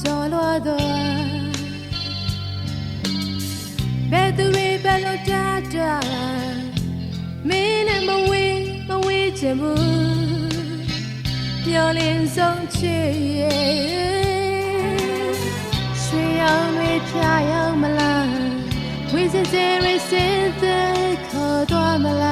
တော့ဘယ်သူတွေဘယ်လိုတာတာမင်းနဲ့မဝေးမဝေးချင်ဘူးမျောလင်းဆုံးချစ်ရဲ့ရွှေရောင်တွေဖြာရောက်မလားဝိစစဲရစင်သက်ခေါ်သွားမလား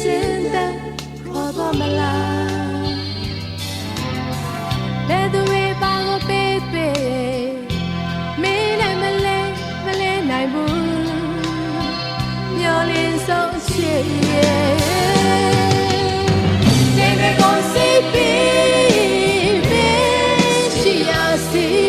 ရှင်သန်ခေါ်တော်မလားဘယ်သူတွေပါကိုပေးပေးမေးနိုင်မလဲမလဲနိုင်ဘူးမျောလင်းဆုံးချစ်ရဲ့နေတွေကိုစီးပြီးရှိရစီ